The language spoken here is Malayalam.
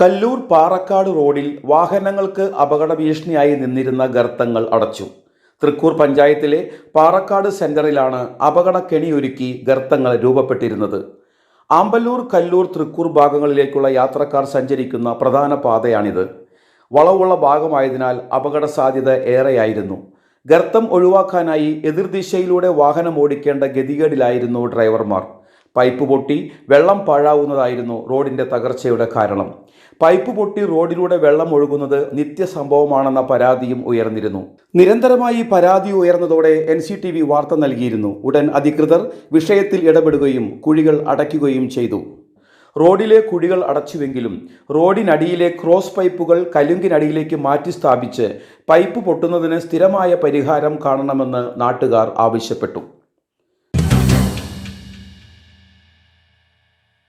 കല്ലൂർ പാറക്കാട് റോഡിൽ വാഹനങ്ങൾക്ക് അപകട ഭീഷണിയായി നിന്നിരുന്ന ഗർത്തങ്ങൾ അടച്ചു. തൃക്കൂർ പഞ്ചായത്തിലെ പാറക്കാട് സെന്ററിലാണ് അപകട കെണിയൊരുക്കി ഗർത്തങ്ങൾ രൂപപ്പെട്ടിരുന്നത്. ആമ്പല്ലൂർ കല്ലൂർ തൃക്കൂർ ഭാഗങ്ങളിലേക്കുള്ള യാത്രക്കാർ സഞ്ചരിക്കുന്ന പ്രധാന പാതയാണിത്. വളവുള്ള ഭാഗമായതിനാൽ അപകട സാധ്യത ഏറെയായിരുന്നു. ഗർത്തം ഒഴിവാക്കാനായി എതിർദിശയിലൂടെ വാഹനം ഓടിക്കേണ്ട ഗതികേടിലായിരുന്നു ഡ്രൈവർമാർ. പൈപ്പ് പൊട്ടി വെള്ളം പാഴാവുന്നതായിരുന്നു റോഡിന്റെ തകർച്ചയുടെ കാരണം. പൈപ്പ് പൊട്ടി റോഡിലൂടെ വെള്ളം ഒഴുകുന്നത് നിത്യസംഭവമാണെന്ന പരാതിയും ഉയർന്നിരുന്നു. നിരന്തരമായി പരാതി ഉയർന്നതോടെ എൻ സി ടി വി വാർത്ത നൽകിയിരുന്നു. ഉടൻ അധികൃതർ വിഷയത്തിൽ ഇടപെടുകയും കുഴികൾ അടയ്ക്കുകയും ചെയ്തു. റോഡിലെ കുഴികൾ അടച്ചുവെങ്കിലും റോഡിനടിയിലെ ക്രോസ് പൈപ്പുകൾ കലുങ്കിനടിയിലേക്ക് മാറ്റി സ്ഥാപിച്ച് പൈപ്പ് പൊട്ടുന്നതിന് സ്ഥിരമായ പരിഹാരം കാണണമെന്ന് നാട്ടുകാർ ആവശ്യപ്പെട്ടു.